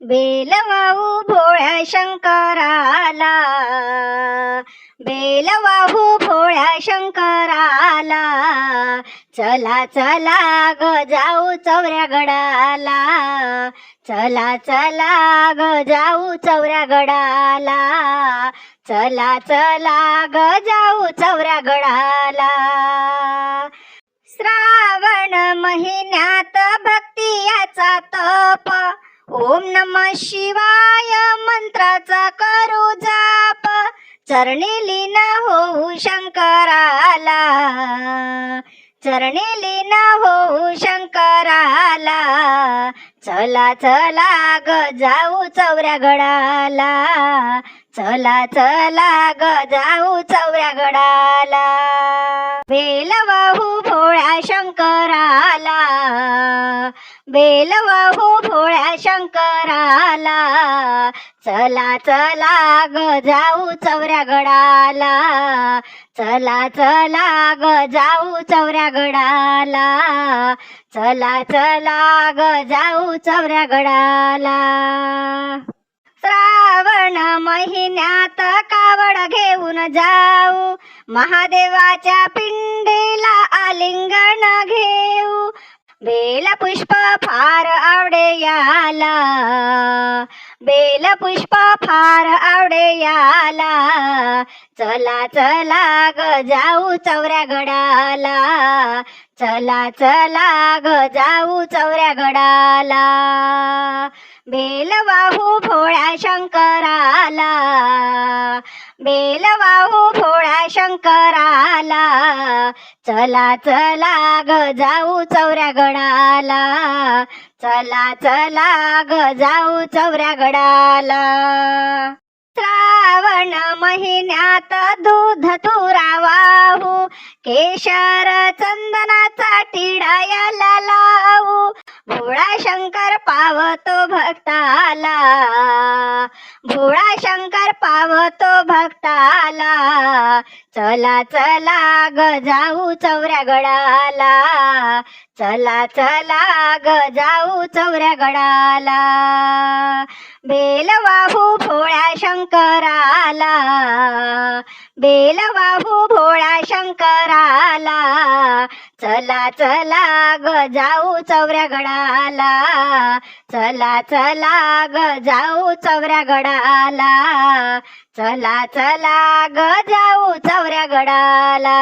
बेलवाहू भोळ्या शंकराला. बेलवाहू भोळ्या शंकराला. चला चला ग जाऊ चौऱ्या गडाला. चला चला ग जाऊ चौऱ्या गडाला. चला चला ग जाऊ चौऱ्या गडाला. श्रावण महिन्यात भक्ती याचा तर ओम नम शिवाय मंत्राचा करू जाप. चरणी लीन होऊ शंकराला. चरणी लीन होऊ शंकराला. चला चला ग जाऊ चौऱ्या गडाला. चला चला ग जाऊ चौऱ्या गडाला. वेल वाहू भोळ्या बेलवा हो भोळ्या शंकराला. चला चला ग जाऊ चौऱ्या गडाला. चला चला ग जाऊ चौऱ्या गडाला. चला चला ग जाऊ चौऱ्या गडाला. श्रावण महिन्यात कावड घेऊन जाऊ. महादेवाच्या पिंडीला आलिंगण घेऊ. बेल पुष्प फार आवडे याला बेल पुष्प फार आवडे याला चला चला ग जाऊ चौऱ्या गडाला. चला चला ग जाऊ चौऱ्या गडाला. बेलवाहू भोळा शंकराला बेलवाहू भोळा शंकराला चला चला ग जाऊ चौऱ्या गडाला चला चला ग जाऊ चौऱ्या गडाला. श्रावण महिन्यात दूध तुरा वाहू केशर चंदनाचा टिडायाला भोळा शंकर पावतो भक्ताला. भोळा शंकर पावतो भक्ताला. चला चला ग जाऊ चौऱ्या गडाला. चला चला ग जाऊ चौऱ्या गडाला. बेल वाहू भोळ्या शंकराला. बेल वाहू शंकराला. चला चला ग जाऊ चौऱ्या गडाला. चला चला ग जाऊ चौऱ्या गडाला. चला चला ग जाऊ चौऱ्या गडाला.